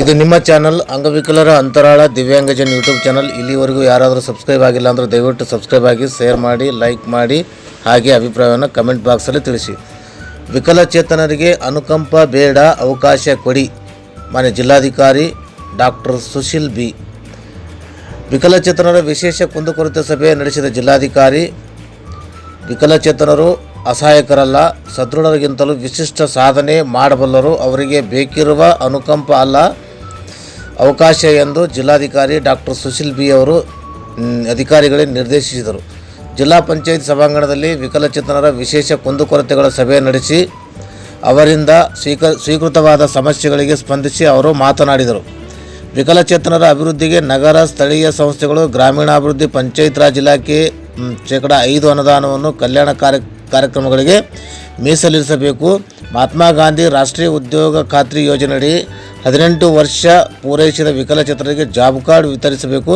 ಇದು ನಿಮ್ಮ ಚಾನಲ್ ಅಂಗವಿಕಲರ ಅಂತರಾಳ ದಿವ್ಯಾಂಗಜನ್ ಯೂಟ್ಯೂಬ್ ಚಾನಲ್. ಇಲ್ಲಿವರೆಗೂ ಯಾರಾದರೂ ಸಬ್ಸ್ಕ್ರೈಬ್ ಆಗಿಲ್ಲ ಅಂದರೆ ದಯವಿಟ್ಟು ಸಬ್ಸ್ಕ್ರೈಬ್ ಆಗಿ, ಶೇರ್ ಮಾಡಿ, ಲೈಕ್ ಮಾಡಿ, ಹಾಗೆ ಅಭಿಪ್ರಾಯವನ್ನು ಕಮೆಂಟ್ ಬಾಕ್ಸಲ್ಲಿ ತಿಳಿಸಿ. ವಿಕಲಚೇತನರಿಗೆ ಅನುಕಂಪ ಬೇಡ, ಅವಕಾಶ ಕೊಡಿ. ಮಾನ್ಯ ಜಿಲ್ಲಾಧಿಕಾರಿ ಡಾಕ್ಟರ್ ಸುಶೀಲ್ ಬಿ. ವಿಕಲಚೇತನರ ವಿಶೇಷ ಕುಂದುಕೊರತೆ ಸಭೆ ನಡೆಸಿದ ಜಿಲ್ಲಾಧಿಕಾರಿ, ವಿಕಲಚೇತನರು ಅಸಹಾಯಕರಲ್ಲ, ಸದೃಢರಿಗಿಂತಲೂ ವಿಶಿಷ್ಟ ಸಾಧನೆ ಮಾಡಬಲ್ಲರು. ಅವರಿಗೆ ಬೇಕಿರುವ ಅನುಕಂಪ ಅಲ್ಲ. ಅವಕಾಶ ಎಂದು ಜಿಲ್ಲಾಧಿಕಾರಿ ಡಾಕ್ಟರ್ ಸುಶೀಲ್ ಬಿ ಅವರು ಅಧಿಕಾರಿಗಳಿಗೆ ನಿರ್ದೇಶಿಸಿದರು. ಜಿಲ್ಲಾ ಪಂಚಾಯತ್ ಸಭಾಂಗಣದಲ್ಲಿ ವಿಕಲಚೇತನರ ವಿಶೇಷ ಕುಂದುಕೊರತೆಗಳ ಸಭೆ ನಡೆಸಿ, ಅವರಿಂದ ಸ್ವೀಕ, ಸ್ವೀಕೃತವಾದ ಸಮಸ್ಯೆಗಳಿಗೆ ಸ್ಪಂದಿಸಿ ಅವರು ಮಾತನಾಡಿದರು. ವಿಕಲಚೇತನರ ಅಭಿವೃದ್ಧಿಗೆ ನಗರ, ಸ್ಥಳೀಯ ಸಂಸ್ಥೆಗಳು, ಗ್ರಾಮೀಣಾಭಿವೃದ್ಧಿ ಪಂಚಾಯತ್ ರಾಜ್ ಇಲಾಖೆ ಶೇಕಡಾ ಐದು ಅನುದಾನವನ್ನು ಕಲ್ಯಾಣ ಕಾರ್ಯ ಕಾರ್ಯಕ್ರಮಗಳಿಗೆ ಮೀಸಲಿರಿಸಬೇಕು. ಮಹಾತ್ಮ ಗಾಂಧಿ ರಾಷ್ಟ್ರೀಯ ಉದ್ಯೋಗ ಖಾತ್ರಿ ಯೋಜನೆಯಡಿ ಹದಿನೆಂಟು ವರ್ಷ ಪೂರೈಸಿದ ವಿಕಲಚೇತನರಿಗೆ ಜಾಬ್ ಕಾರ್ಡ್ ವಿತರಿಸಬೇಕು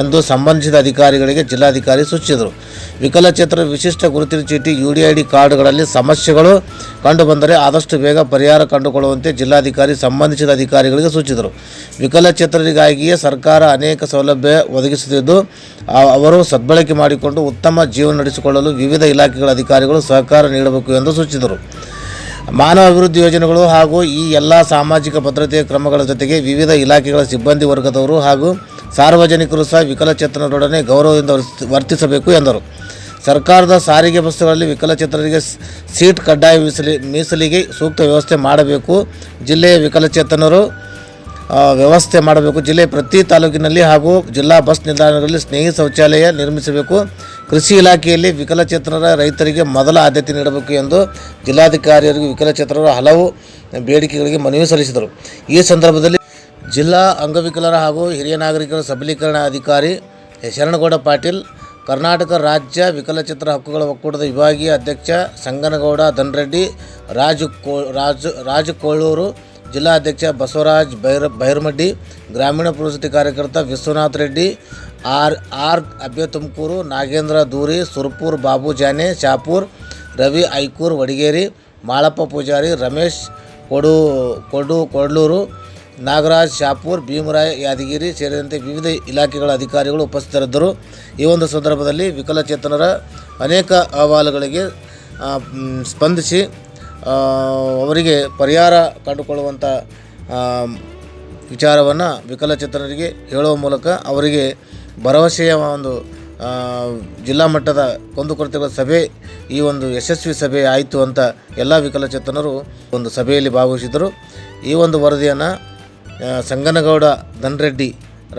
ಎಂದು ಸಂಬಂಧಿಸಿದ ಅಧಿಕಾರಿಗಳಿಗೆ ಜಿಲ್ಲಾಧಿಕಾರಿ ಸೂಚಿಸಿದರು. ವಿಕಲಚೇತನ ವಿಶಿಷ್ಟ ಗುರುತಿನ ಚೀಟಿ ಯು ಡಿ ಐ ಡಿ ಕಾರ್ಡ್ಗಳಲ್ಲಿ ಸಮಸ್ಯೆಗಳು ಕಂಡುಬಂದರೆ ಆದಷ್ಟು ಬೇಗ ಪರಿಹಾರ ಕಂಡುಕೊಳ್ಳುವಂತೆ ಜಿಲ್ಲಾಧಿಕಾರಿ, ಸಂಬಂಧಿಸಿದ ಅಧಿಕಾರಿಗಳಿಗೆ ಸೂಚಿಸಿದರು. ವಿಕಲಚೇತನರಿಗಾಗಿಯೇ ಸರ್ಕಾರ ಅನೇಕ ಸೌಲಭ್ಯ ಒದಗಿಸುತ್ತಿದ್ದು ಅವರು ಸದ್ಬಳಕೆ ಮಾಡಿಕೊಂಡು ಉತ್ತಮ ಜೀವನ ನಡೆಸಿಕೊಳ್ಳಲು ವಿವಿಧ ಇಲಾಖೆಗಳ ಅಧಿಕಾರಿಗಳು ಸಹಕಾರ ನೀಡಬೇಕು ಎಂದು ಸೂಚಿಸಿದರು. ಮಾನವ ಅಭಿವೃದ್ಧಿ ಯೋಜನೆಗಳು ಹಾಗೂ ಈ ಎಲ್ಲ ಸಾಮಾಜಿಕ ಭದ್ರತೆಯ ಕ್ರಮಗಳ ಜೊತೆಗೆ ವಿವಿಧ ಇಲಾಖೆಗಳ ಸಿಬ್ಬಂದಿ ವರ್ಗದವರು ಹಾಗೂ ಸಾರ್ವಜನಿಕರು ಸಹ ವಿಕಲಚೇತನರೊಡನೆ ಗೌರವದಿಂದ ವರ್ತಿ- ವರ್ತಿಸಬೇಕು ಎಂದರು. ಸರ್ಕಾರದ ಸಾರಿಗೆ ಬಸ್ಸುಗಳಲ್ಲಿ ವಿಕಲಚೇತನರಿಗೆ ಸೀಟ್ ಕಡ್ಡಾಯ ಮೀಸಲಿ, ಮೀಸಲಿಗೆ ಸೂಕ್ತ ವ್ಯವಸ್ಥೆ ಮಾಡಬೇಕು. ಜಿಲ್ಲೆಯ ವಿಕಲಚೇತನರು ವ್ಯವಸ್ಥೆ ಮಾಡಬೇಕು. ಜಿಲ್ಲೆಯ ಪ್ರತಿ ತಾಲೂಕಿನಲ್ಲಿ ಹಾಗೂ ಜಿಲ್ಲಾ ಬಸ್ ನಿಲ್ದಾಣಗಳಲ್ಲಿ ಸ್ನೇಹಿ ಶೌಚಾಲಯ ನಿರ್ಮಿಸಬೇಕು. ಕೃಷಿ ಇಲಾಖೆಯಲ್ಲಿ ವಿಕಲಚೇತನರ ರೈತರಿಗೆ ಮೊದಲ ಆದ್ಯತೆ ನೀಡಬೇಕು ಎಂದು ಜಿಲ್ಲಾಧಿಕಾರಿಯವರಿಗೆ ವಿಕಲಚೇತನರು ಹಲವು ಬೇಡಿಕೆಗಳಿಗೆ ಮನವಿ ಸಲ್ಲಿಸಿದರು. ಈ ಸಂದರ್ಭದಲ್ಲಿ ಜಿಲ್ಲಾ ಅಂಗವಿಕಲರ ಹಾಗೂ ಹಿರಿಯ ನಾಗರಿಕರ ಸಬಲೀಕರಣ ಅಧಿಕಾರಿ ಶರಣಗೌಡ ಪಾಟೀಲ್, ಕರ್ನಾಟಕ ರಾಜ್ಯ ವಿಕಲಚೇತರ ಹಕ್ಕುಗಳ ಒಕ್ಕೂಟದ ವಿಭಾಗೀಯ ಅಧ್ಯಕ್ಷ ಸಂಗನಗೌಡ ಧನ್ರೆಡ್ಡಿ, ರಾಜು ಕೋ, ರಾಜು ರಾಜಕೋಳೂರು ಜಿಲ್ಲಾಧ್ಯಕ್ಷ ಬಸವರಾಜ್ ಬೈರ, ಬೈರಮಡ್ಡಿ, ಗ್ರಾಮೀಣ ಪುರಸತಿ ಕಾರ್ಯಕರ್ತ ವಿಶ್ವನಾಥ್ ರೆಡ್ಡಿ ಆರ್ ಆರ್ ಅಬ್ಬೆ ತುಮಕೂರು ನಾಗೇಂದ್ರ ದೂರಿ, ಸುರ್ಪುರ್ ಬಾಬು ಜಾನೆ, ಶಾಪೂರ್, ರವಿ ಐಕೂರ್, ವಡಿಗೇರಿ, ಮಾಳಪ್ಪ ಪೂಜಾರಿ, ರಮೇಶ್, ಕೊಡು ಕೊಡು, ಕೊಡ್ಲೂರು, ನಾಗರಾಜ್, ಶಾಪುರ್, ಭೀಮರಾಯ್, ಯಾದಗಿರಿ ಸೇರಿದಂತೆ ವಿವಿಧ ಇಲಾಖೆಗಳ ಅಧಿಕಾರಿಗಳು ಉಪಸ್ಥಿತರಿದ್ದರು. ಈ ಒಂದು ಸಂದರ್ಭದಲ್ಲಿ ವಿಕಲಚೇತನರ ಅನೇಕ ಅಹವಾಲುಗಳಿಗೆ ಸ್ಪಂದಿಸಿ ಅವರಿಗೆ ಪರಿಹಾರ ಕಂಡುಕೊಳ್ಳುವಂಥ ವಿಚಾರವನ್ನು ವಿಕಲಚೇತನರಿಗೆ ಹೇಳುವ ಮೂಲಕ ಅವರಿಗೆ ಭರವಸೆಯ ಒಂದು ಜಿಲ್ಲಾ ಮಟ್ಟದ ಕುಂದುಕೊರತೆಗಳ ಸಭೆ, ಈ ಒಂದು ಯಶಸ್ವಿ ಸಭೆ ಆಯಿತು ಅಂತ ಎಲ್ಲ ವಿಕಲಚೇತನರು ಒಂದು ಸಭೆಯಲ್ಲಿ ಭಾಗವಹಿಸಿದರು ಈ ಒಂದು ವರದಿಯನ್ನು ಸಂಗನಗೌಡ ಧನ್ರೆಡ್ಡಿ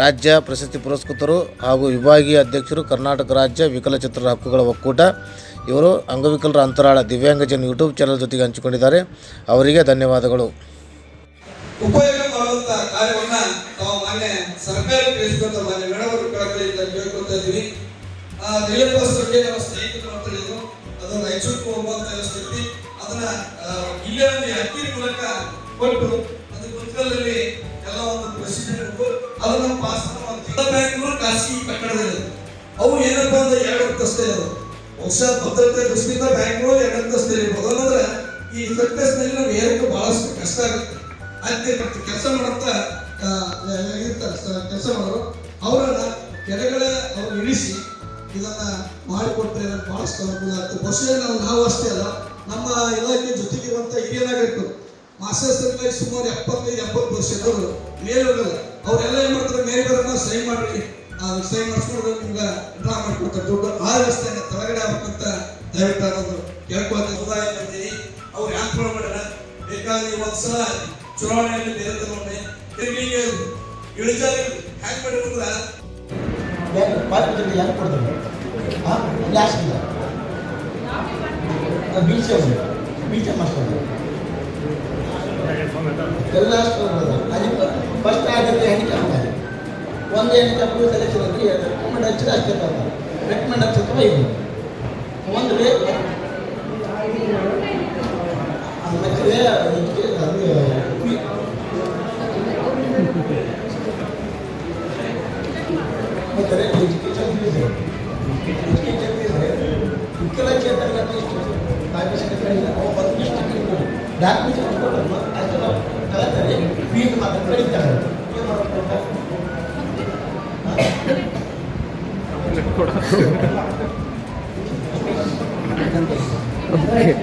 ರಾಜ್ಯ ಪ್ರಶಸ್ತಿ ಪುರಸ್ಕೃತರು ಹಾಗೂ ವಿಭಾಗೀಯ ಅಧ್ಯಕ್ಷರು, ಕರ್ನಾಟಕ ರಾಜ್ಯ ವಿಕಲಚೇತನರ ಹಕ್ಕುಗಳ ಒಕ್ಕೂಟ, ಇವರು ಅಂಗವಿಕಲರ ಅಂತರಾಳ ದಿವ್ಯಾಂಗಜನ್ ಯೂಟ್ಯೂಬ್ ಚಾನಲ್ ಜೊತೆಗೆ ಹಂಚಿಕೊಂಡಿದ್ದಾರೆ. ಅವರಿಗೆ ಧನ್ಯವಾದಗಳು. ಸರ್ಕಾರಿ ತಿಳಿಸ್ಕೊಂತ ಮಾನ್ಯ ಮೇಡವರು ಕಳಕಳಿಯಿಂದ ಕೇಳ್ಕೊತಾ ಇದೀವಿ ಆ ಬಗ್ಗೆ ನಮ್ಮ ಸ್ನೇಹಿತರು ಮಾತಾಡಿದ್ರು ಅದು ರಾಯಚೂರಿಗೆ ಒಂಬತ್ತು ವ್ಯವಸ್ಥೆ ಅದನ್ನ ಇಲ್ಲೇ ಒಂದು ಅಕ್ಕಿನ ಮೂಲಕ ಕೊಟ್ಟು ಅದು ಗುಂತಕಲ್ಲಲ್ಲಿ ಎಲ್ಲ ಒಂದು ಪ್ರೊಸೀಜರ್ ಇಟ್ಟು ಅದನ್ನ ಪಾಸ್ ಬ್ಯಾಂಕ್ಗಳು ಖಾಸಗಿ ಕಟ್ಟಡದಲ್ಲಿ ಅವು ಏನಪ್ಪ ಅಂದ್ರೆ ಎರಡು ಅಂತಸ್ತೆ ಅದು ಬಹುಶಃ ಭದ್ರತೆ ದೃಷ್ಟಿಯಿಂದ ಬ್ಯಾಂಕ್ಗಳು ಎರಡು ಅಂತಸ್ತೆ ಇರ್ಬೋದು. ಅಂದ್ರೆ ಈ ಸರ್ಕಸ್ನಲ್ಲಿ ನಾವು ಏರಕ್ಕೆ ಬಹಳಷ್ಟು ಕಷ್ಟ ಆಗುತ್ತೆ. ಅಲ್ಲಿ ಕೆಲಸ ಮಾಡುತ್ತ ಇರ್ತಾರೆ. ಕೆಲಸ ಮಾಡೋರು. ಅವರನ್ನ ಕೆಳಗಡೆ ಅವ್ರು ಇಳಿಸಿ ಇದನ್ನ ಮಾಡಿಕೊಟ್ರೆ ಬಹಳಷ್ಟು ಅನುಕೂಲ ಆಗ್ತದೆ. ಬಹುಶಃ ನಾವು ನಾವು ಅಷ್ಟೇ ಅಲ್ಲ, ನಮ್ಮ ಇಲಾಖೆ ಜೊತೆಗಿರುವಂತ ಹಿರಿಯ ನಾಗರಿಕರು ಮಾಸ್ಟರ್ ಸುಮಾರು ಎಪ್ಪತ್ತೈದು, ಎಪ್ಪತ್ತು ವರ್ಷದವರು ಹೋಗಲ್ಲ ಅವರೆಲ್ಲ ಏನು ಮಾಡ್ತಾರೆ ಮೇಲೆ ಸೈನ್ ಆ, ಸಹಿ ಮಾಡಿಸ್ಕೊಂಡು ನಿಮ್ಗೆ ಡ್ರಾ ಮಾಡ್ಕೊಡ್ತಾರೆ. ದುಡ್ಡು ಆ ವ್ಯವಸ್ಥೆನ ಕೆಳಗಡೆ ಆಗ್ಬೇಕಂತ ದಯವಿಟ್ಟು ಅದೊಂದು ಕೇಳ್ಕೊಳ್ತಾ ಸಮುದಾಯ ಬಂದಿರಿ ಅವ್ರು ಯಾಕೆ ಮಾಡ್ಯಾರ? ಬೇಕಾದ್ರೆ ಒಂದ್ಸಲ ಚುನಾವಣೆಯಲ್ಲಿ ಬೇರೆ ತಗೊಂಡೆ. ತಿರುಗಿಗೆ ಇಳಿಜಾರಿ ಹ್ಯಾಂಗ್ ಇಲ್ಲ ಅವರು. ಬೀಚ್ ಮಾಡ್ತಾರೆ ಎಲ್ಲ ಅದಕ್ಕೆ ಫಸ್ಟ್ ಆಗುತ್ತೆ ಹ್ಯಾಂಡಿಕ್ಯಾಪ್ ಆಗಿದೆ ಒಂದು ಹ್ಯಾಂಡಿಕ್ಯಾಪ್ ಸೆಲೆಕ್ಷನ್ ಅಂದರೆ ರೆಕಮೆಂಡ್ ಹಚ್ಚಿದ ಅಷ್ಟೇ ರೆಕಮೆಂಡ್ ಹಚ್ಚಿದ್ರೆ ಇದು? ಒಂದು ರೇ ಮತ್ತೆ ಎಜುಕೇಶನ್ ಫೀಸ್ ವಿಕಲಚೇತನರಿಗೆ ಇಷ್ಟು ಕಾಯ್ದೆ ಡಾಕ್ಯುಮೆಂಟ್ಸ್ ಕೊಟ್ಟು ಅಷ್ಟು ಕಳತಾರೆ ಫೀಸ್ ಮಾತ್ರ ಕಡಿತಾರೆ ಏನು ಮಾಡ್ಬೇಕು ಓಕೆ